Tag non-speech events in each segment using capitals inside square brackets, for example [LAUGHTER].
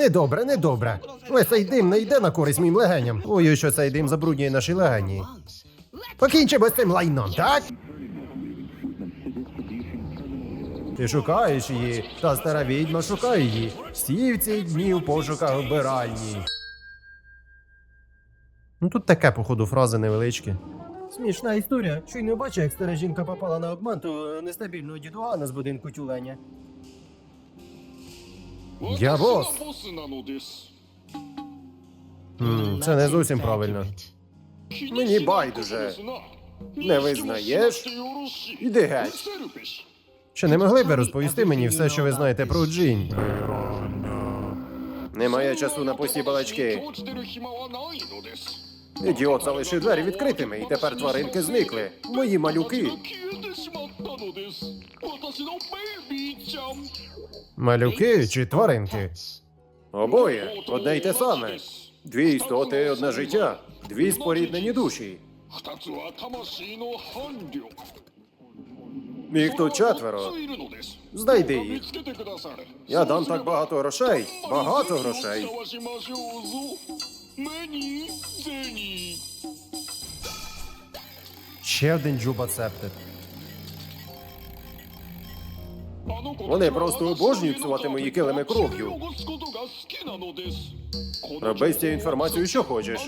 Недобре, недобре. Ось цей дим не йде на користь моїм легеням. Ой, що цей дим забруднює наші легені. Покінчимо з цим лайном, так? Ти шукаєш її, та стара відьма шукає її. Всі в ці дні в пошуках вбиральні. Ну тут таке, походу, фрази невеличкі. Смішна історія. Щойно бачу, як стара жінка попала на обман то нестабільного дідугана з будинку тюленя. Я бос. М, Це не зовсім правильно. Мені байдуже. Не визнаєш? Іди геть. Чи не могли би розповісти мені все, що ви знаєте про джінь? Немає часу на пусті балачки. Ідіот залишив двері відкритими, і тепер тваринки зникли. Мої малюки. Малюки чи тваринки? Обоє одне й те саме. Дві істоти, одне життя, дві споріднені душі. Їх тут четверо. Знайди їх. Я дам так багато грошей. Багато грошей. Ще один джубацептик. Вони просто обожнюють цувати мої килими кров'ю. Роби з цією інформацією, що хочеш.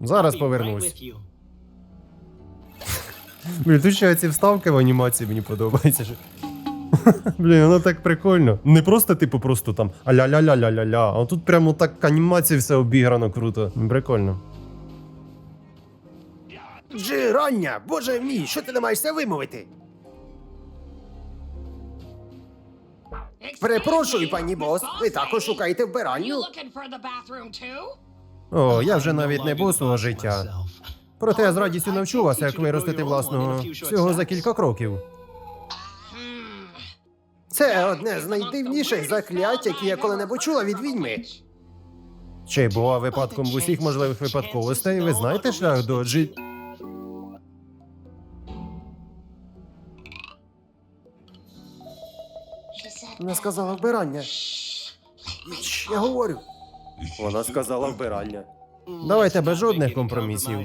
Зараз повернусь. Блін, тут ще ці вставки в анімації мені подобаються. Блін, воно так прикольно. Не просто, типу, просто там аля-ля-ля-ля-ля-ля, а тут прямо так анімація все обіграно круто. Прикольно. Джирання, боже мій, що ти намаєшся вимовити? Перепрошую, пані бос, ви також шукаєте Are you вбиральню? looking for the bathroom too? О, я вже навіть не бос свого життя. Проте я з радістю навчу вас, як виростити власного всього за кілька кроків. Це одне з найдивніших заклять, які я коли-небудь чула від відьми. Чи була випадком в усіх можливих випадковостей, ви знаєте шлях до джи... Вона сказала вбирання. Я говорю. Вона сказала вбирання. Давайте без жодних компромісів.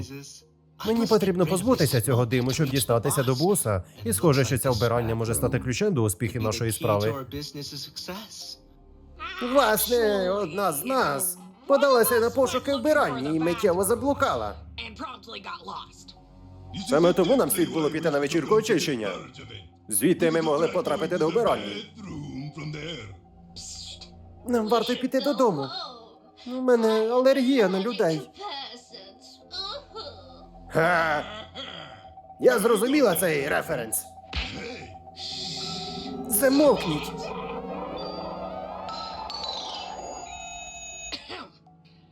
Мені потрібно позбутися цього диму, щоб дістатися до буса. І схоже, що ця вбирання може стати ключем до успіхів нашої справи. Власне, одна з нас подалася на пошуки вбиральні і миттєво заблукала. Саме тому нам слід було піти на вечірку очищення. Звідти ми могли потрапити до вбиральні. Нам варто піти додому. У мене алергія на людей. Ха. Я зрозуміла цей референс. Замовкніть.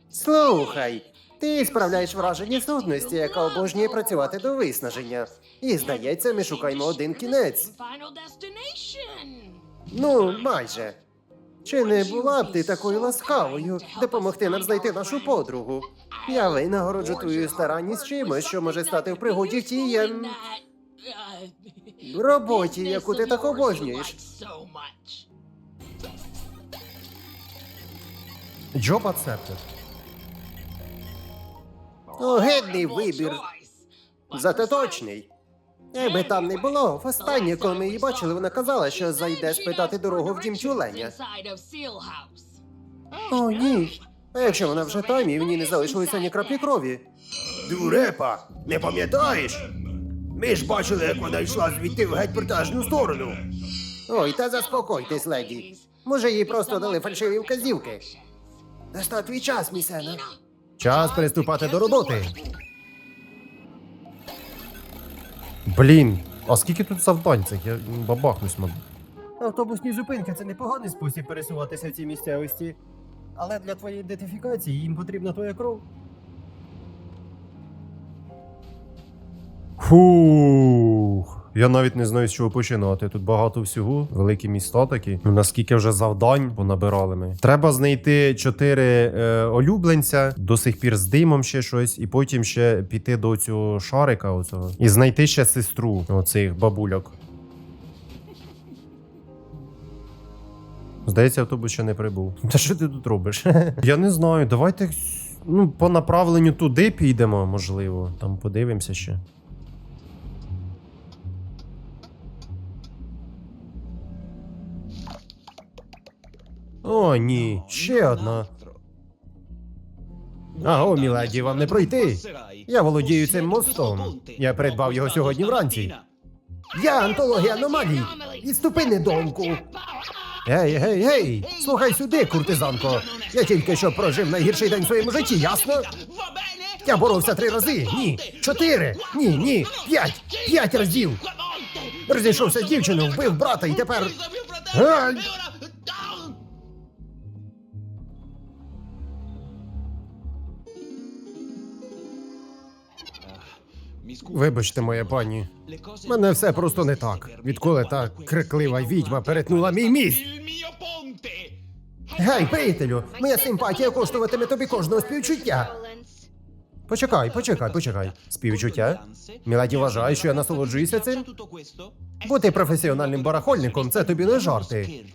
Слухай, ти справляєш враження сутності, яка обожнює працювати до виснаження. І здається, ми шукаємо один кінець. Ну, майже. Чи не була б ти такою ласкавою допомогти нам знайти нашу подругу? Я винагороджу твою старанність чимось, що може стати в пригоді в тій ем, роботі, яку ти так обожнюєш. Джоб ацептив. Огидний вибір. Зате точний. Якби там не було, востаннє, коли ми її бачили, вона казала, що зайде спитати дорогу в дім тюленя. О, ні. А якщо вона вже там і в ній не залишилося ні краплі крові? Дурепа, не пам'ятаєш? Ми ж бачили, як вона йшла звідти в геть протяжну сторону. Ой, та заспокойтесь, леді. Може, їй просто дали фальшиві вказівки. Настав твій час, місена. Час приступати до роботи. Блін, а скільки тут завдань цих? Я бабахнусь, мабуть. Автобусні зупинки це непоганий спосіб пересуватися в цій місцевості. Але для твоєї ідентифікації їм потрібна твоя кров. Фух. Я навіть не знаю, з чого починати. Тут багато всього, великі міста такі. Ну наскільки вже завдань понабирали ми. Треба знайти чотири е, улюбленця, до сих пір з димом ще щось, і потім ще піти до цього шарика, оцього, і знайти ще сестру оцих бабульок. Здається, автобус ще не прибув. Та що ти тут робиш? [LAUGHS] Я не знаю, давайте ну, по направленню туди підемо, можливо. Там подивимося ще. О, ні, ще одна. Аго, міледі, вам не пройти. Я володію цим мостом. Я придбав його сьогодні вранці. Я антологія аномалій. Відступи недовку. Гей, гей, гей! Слухай сюди, куртизанко. Я тільки що прожив найгірший день в своєму житті, ясно? Я боровся три рази. Ні. Чотири. Ні, ні. П'ять. П'ять разів. Розійшовся з дівчиною, вбив брата і тепер. Ай! Вибачте, моя пані. Мене все просто не так. Відколи та криклива відьма перетнула мій міст. Гей, приятелю, моя симпатія коштуватиме тобі кожного співчуття. Почекай, почекай, почекай. Співчуття? Міладі вважає, що я насолоджуюся цим. Бути професіональним барахольником це тобі не жарти.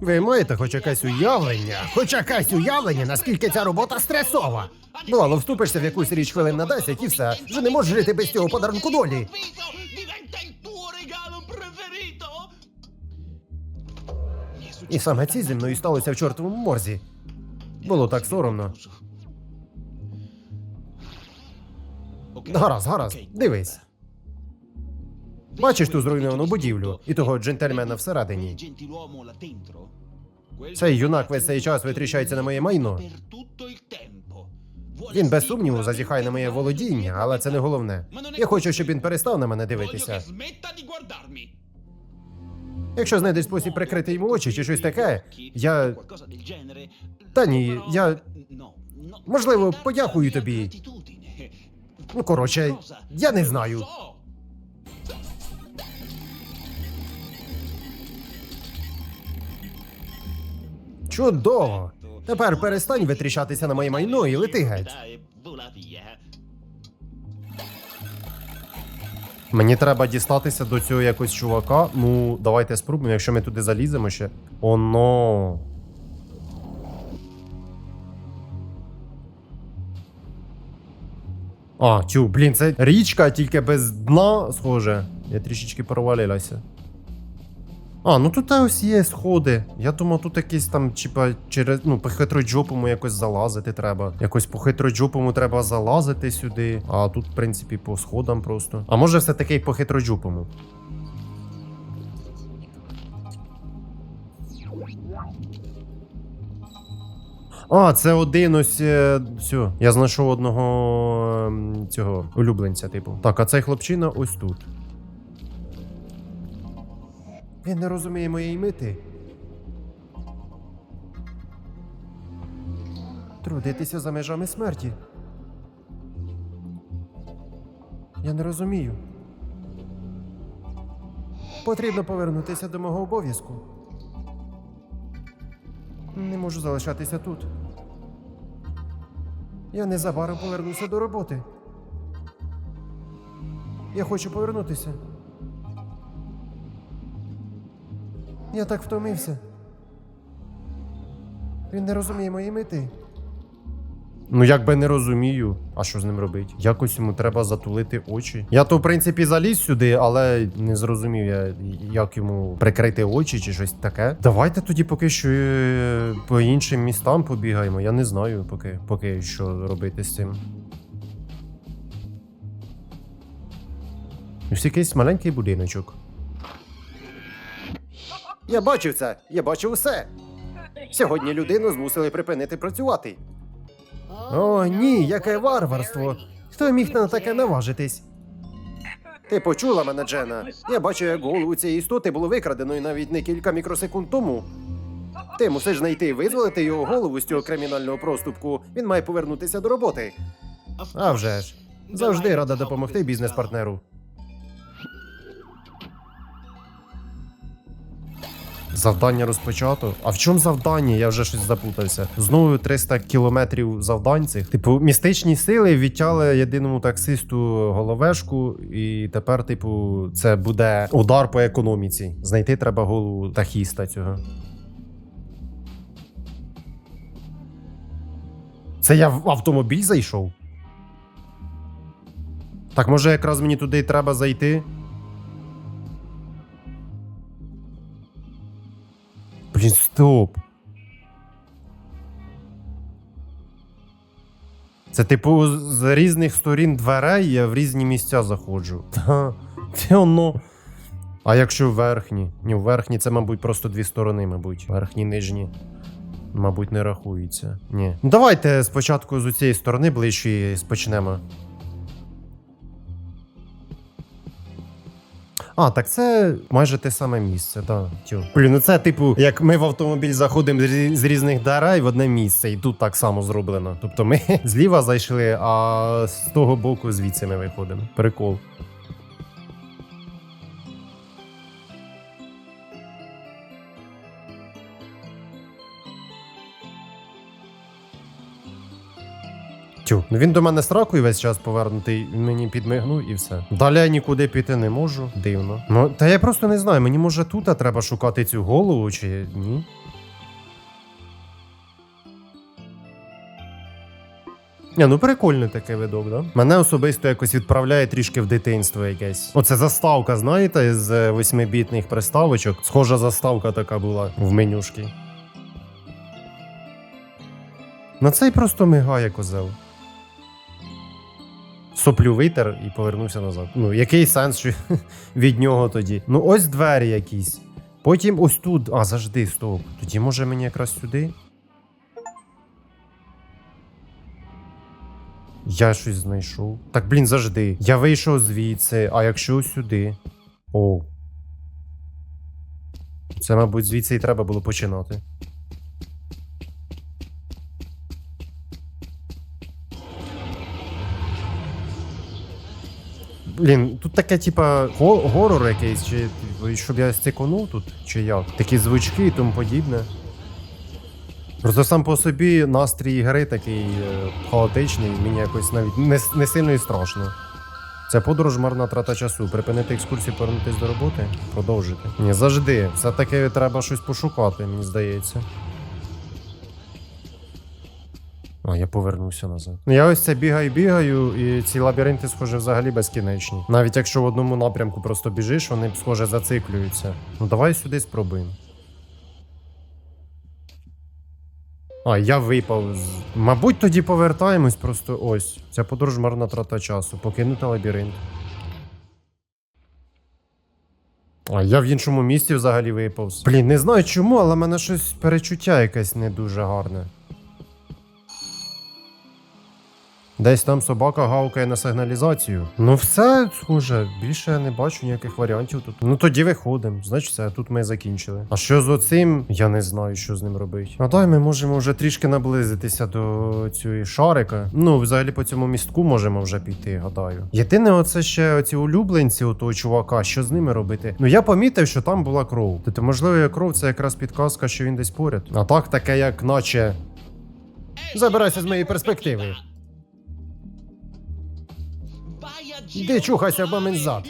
Ви маєте хоч якесь уявлення, хоч якесь уявлення, наскільки ця робота стресова. Бувало, вступишся в якусь річ хвилин на 10 і все. Вже не можеш жити без цього подарунку долі. І саме це зі мною сталося в чортовому морзі. Було так соромно. Гаразд, гаразд, дивись. Бачиш ту зруйновану будівлю і того джентльмена всередині. Цей юнак весь цей час витріщається на моє майно. Він без сумніву зазіхає на моє володіння, але це не головне. Я хочу, щоб він перестав на мене дивитися. Якщо знайдеш спосіб прикрити йому очі чи щось таке, я. Та ні, я. Можливо, подякую тобі. Ну, коротше, я не знаю. Чудово! Тепер перестань витріщатися на моє майно і лети геть. Мені треба дістатися до цього якогось чувака. Ну, давайте спробуємо, якщо ми туди заліземо ще. Оно. А, тю, блін, це річка, тільки без дна, схоже. Я трішечки провалилася. А, ну тут ось є сходи. Я думав, тут якийсь там, типа, через ну, по хитроджопому якось залазити треба. Якось по хитроджопому треба залазити сюди. А тут, в принципі, по сходам просто. А може все таки й по хитроджопому. А, це один ось. е, Все, я знайшов одного ем, цього улюбленця, типу. Так, а цей хлопчина ось тут. Він не розуміє моєї мети. Трудитися за межами смерті. Я не розумію. Потрібно повернутися до мого обов'язку. Не можу залишатися тут. Я незабаром повернуся до роботи. Я хочу повернутися. Я так втомився. Він не розуміє моєї мети. Ну, як би не розумію, а що з ним робить? Якось йому треба затулити очі. Я то, в принципі, заліз сюди, але не зрозумів я, як йому прикрити очі чи щось таке. Давайте тоді поки що е, по іншим містам побігаємо. Я не знаю поки, поки що робити з цим. Ось якийсь маленький будиночок. Я бачив це, я бачив усе. Сьогодні людину змусили припинити працювати. О, ні, яке варварство. Хто міг на таке наважитись? Ти почула мене, Джена? Я бачу, як голову цієї істоти було викрадено і навіть не кілька мікросекунд тому. Ти мусиш знайти і визволити його голову з цього кримінального проступку. Він має повернутися до роботи. А вже ж. Завжди рада допомогти бізнес-партнеру. Завдання розпочато. А в чому завдання? Я вже щось запутався. Знову 300 кілометрів завдань цих. Типу, містичні сили відтяли єдиному таксисту головешку, і тепер, типу, це буде удар по економіці. Знайти треба голову тахіста цього. Це я в автомобіль зайшов? Так може якраз мені туди треба зайти? Блін, стоп. Це, типу, з- різних сторін дверей я в різні місця заходжу. [LAUGHS] Та, це воно. А якщо верхні? Ні, верхні це, мабуть, просто дві сторони, мабуть. Верхні, нижні. Мабуть, не рахується. Ні. Ну давайте спочатку з цієї сторони ближчої спочнемо. А, так це майже те саме місце. Да. Блін, ну це типу, як ми в автомобіль заходимо з різних дарей в одне місце, і тут так само зроблено. Тобто ми [LAUGHS] зліва зайшли, а з того боку звідси ми виходимо. Прикол. Тю, ну він до мене сракою весь час повернутий, він мені підмигнув і все. Далі я нікуди піти не можу. Дивно. Ну, та я просто не знаю, мені може тут треба шукати цю голову чи ні. Ні, ну прикольний такий видок, да? Мене особисто якось відправляє трішки в дитинство якесь. Оце заставка, знаєте, з восьмибітних приставочок. Схожа заставка така була в менюшки. На цей просто мигає козел. Соплю витер і повернувся назад. Ну, який сенс що [LAUGHS] від нього тоді? Ну, ось двері якісь. Потім ось тут. А, завжди, стоп. Тоді може мені якраз сюди. Я щось знайшов. Так, блін, завжди. Я вийшов звідси, а якщо сюди. О. Це, мабуть, звідси і треба було починати. Блін, тут таке, типа, го- горор якийсь, чи щоб я стиконув тут, чи як? Такі звучки і тому подібне. Просто сам по собі настрій гри такий е, хаотичний, мені якось навіть не, не сильно і страшно. Це подорож марна трата часу. Припинити екскурсію, повернутися до роботи, продовжити. Ні, завжди. Все-таки треба щось пошукати, мені здається. А, я повернувся назад. Ну, я ось це бігаю, бігаю, і ці лабіринти, схоже, взагалі безкінечні. Навіть якщо в одному напрямку просто біжиш, вони схоже, зациклюються. Ну давай сюди спробуємо. А, я випав. Мабуть, тоді повертаємось просто ось. Ця подорож марна трата часу. Покинути лабіринт. А я в іншому місці взагалі виповз. Блін, не знаю чому, але в мене щось перечуття якесь не дуже гарне. Десь там собака гавкає на сигналізацію. Ну все, схоже, більше я не бачу ніяких варіантів тут. Ну тоді виходимо. Значить, все, тут ми закінчили. А що з оцим? Я не знаю, що з ним робити. А дай ми можемо вже трішки наблизитися до цієї шарика. Ну, взагалі по цьому містку можемо вже піти, гадаю. Єдине, оце ще оці улюбленці у того чувака, що з ними робити. Ну я помітив, що там була кров. Тобто, можливо, кров це якраз підказка, що він десь поряд. А так, таке, як наче. Забирайся з моєї перспективи. Іди чухайся, мамин зад.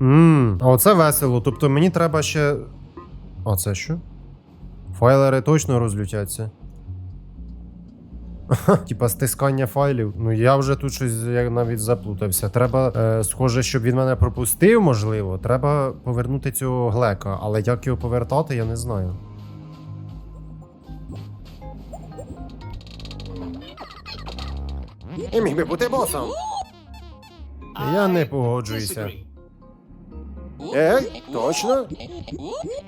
Ммм, а оце весело. Тобто мені треба ще. А це що? Файлери точно розлютяться. [LAUGHS] Типа стискання файлів. Ну я вже тут щось я навіть заплутався. Треба, е, схоже, щоб він мене пропустив, можливо. Треба повернути цього глека, але як його повертати, я не знаю. І міг би бути босом. Я не погоджуюся. Ей, точно?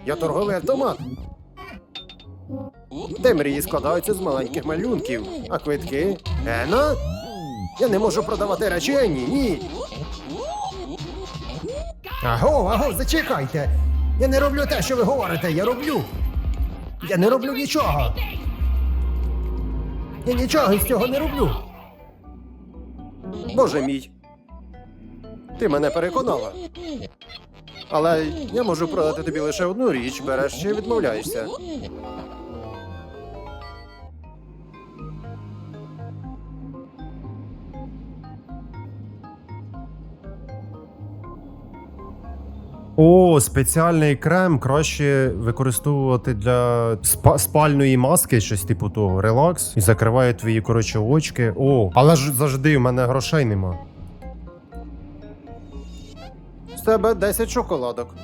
Я торговий автомат. Де мрії складаються з маленьких малюнків, а квитки. Ена? Я не можу продавати речі ні. Аго, аго, зачекайте. Я не роблю те, що ви говорите, я роблю. Я не роблю нічого. Я нічого із цього не роблю. Боже мій. Ти мене переконала. Але я можу продати тобі лише одну річ, береш чи відмовляєшся. О, спеціальний крем краще використовувати для спа- спальної маски, щось типу того. Релакс. І закриває твої, коротше, очки. О, але ж завжди в мене грошей нема. З тебе 10 шоколадок.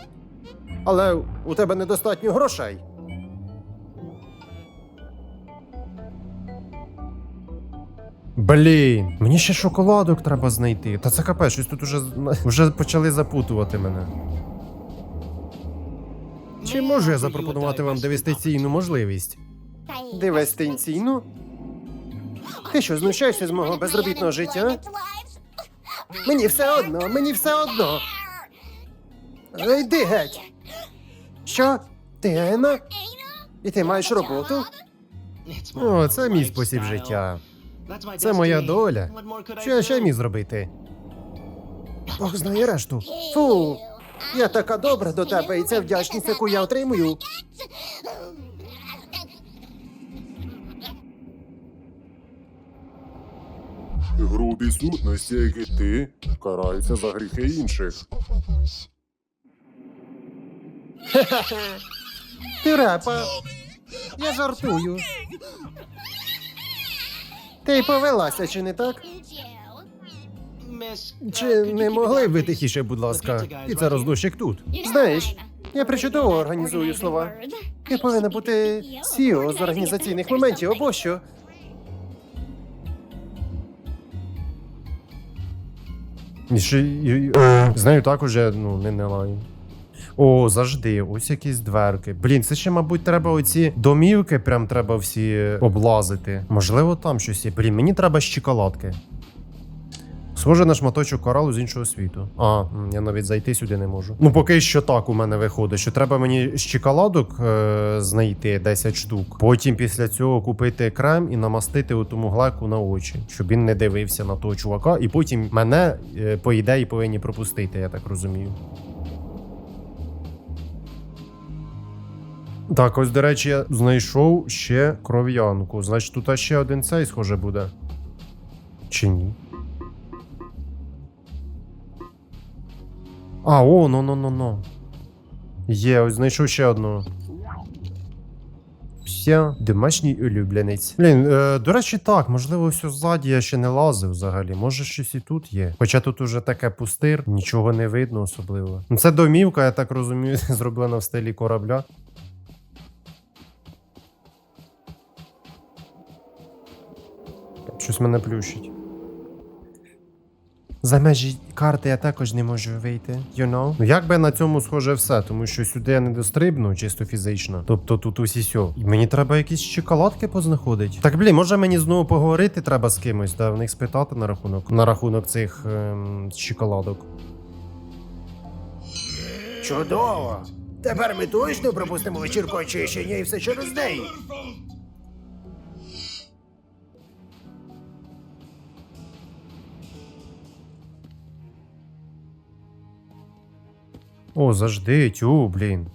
Але у тебе недостатньо грошей. Блін, мені ще шоколадок треба знайти. Та це капець, щось тут уже, вже почали запутувати мене. Чи можу я запропонувати вам дивестиційну можливість? Дивестиційну? Ти що, знущаєшся з мого безробітного життя? Мені все одно, мені все одно. Йди геть. Що? Ти Ена? І ти маєш роботу? О, це мій спосіб життя. Це моя доля. Що я ще міг зробити? Бог знає решту. Фу. Я така добра до тебе, і це вдячність, яку я отримую. Грубі сутності, як і ти, караються за гріхи інших. [LAUGHS] Ти репа. Я жартую. Ти повелася, чи не так? Чи не могли б ви тихіше, будь ласка? І це роздущик тут. Знаєш, я причудово організую слова. Я повинна бути CEO з організаційних моментів або що. І ще, і- і- з нею також я, ну, не, не лаю. О, завжди, ось якісь дверки. Блін, це ще, мабуть, треба оці домівки, прям треба всі облазити. Можливо, там щось є. Блін, мені треба щиколотки. Схоже на шматочок коралу з іншого світу. А, я навіть зайти сюди не можу. Ну, поки що так у мене виходить, що треба мені щиколадок е- знайти 10 штук. Потім після цього купити крем і намастити у тому глеку на очі, щоб він не дивився на того чувака, і потім мене, е, по ідеї, повинні пропустити, я так розумію. Так, ось, до речі, я знайшов ще кров'янку. Значить, тут ще один цей, схоже, буде. Чи ні? А, о, ну ну ну ну. Є, ось знайшов ще одну. Все, домашній улюбленець. Блін, е, до речі, так, можливо, все ззаді я ще не лазив взагалі. Може, щось і тут є. Хоча тут уже таке пустир, нічого не видно особливо. Ну, Це домівка, я так розумію, [LAUGHS] зроблена в стилі корабля. Щось мене плющить. За межі карти я також не можу вийти, you know? Ну як би на цьому схоже все, тому що сюди я не дострибну, чисто фізично. Тобто тут усі сьо. І мені треба якісь шоколадки познаходити. Так блін, може мені знову поговорити треба з кимось, да, в них спитати на рахунок на рахунок цих ем, шоколадок. Чудово! Тепер ми точно пропустимо вечірку очищення і все через неї. О, завжди, тю, блін.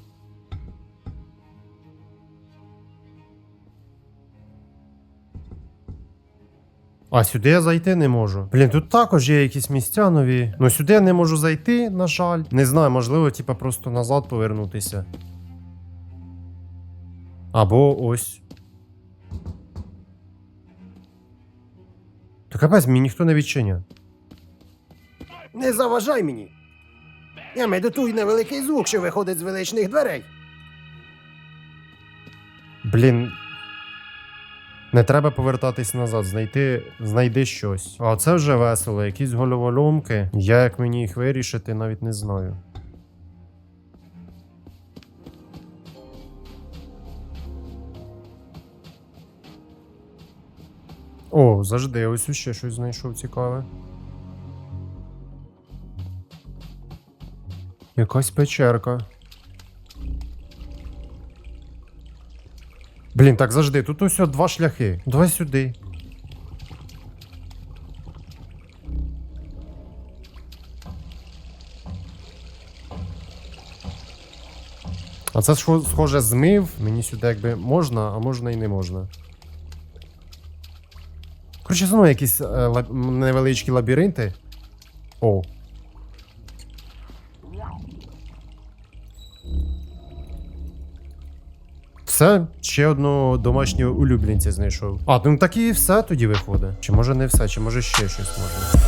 А сюди я зайти не можу. Блін, тут також є якісь місця нові. Ну сюди я не можу зайти, на жаль. Не знаю, можливо, типа просто назад повернутися. Або ось. То капець, мені ніхто не відчиняє. Не заважай мені. Я медитую на великий звук, що виходить з величних дверей. Блін. Не треба повертатись назад, знайти, знайди щось. А це вже весело, якісь головоломки. Я як мені їх вирішити, навіть не знаю. О, завжди, ось ще щось знайшов цікаве. Якась печерка. Блін, так завжди, тут ось два шляхи. Давай сюди. А це схо- схоже змив. Мені сюди якби можна, а можна і не можна. Коротше, знову якісь е, лаб- невеличкі лабіринти. О. Все, ще одну домашню улюбленця знайшов. А, ну так і все тоді виходить. Чи може не все, чи може ще щось можна.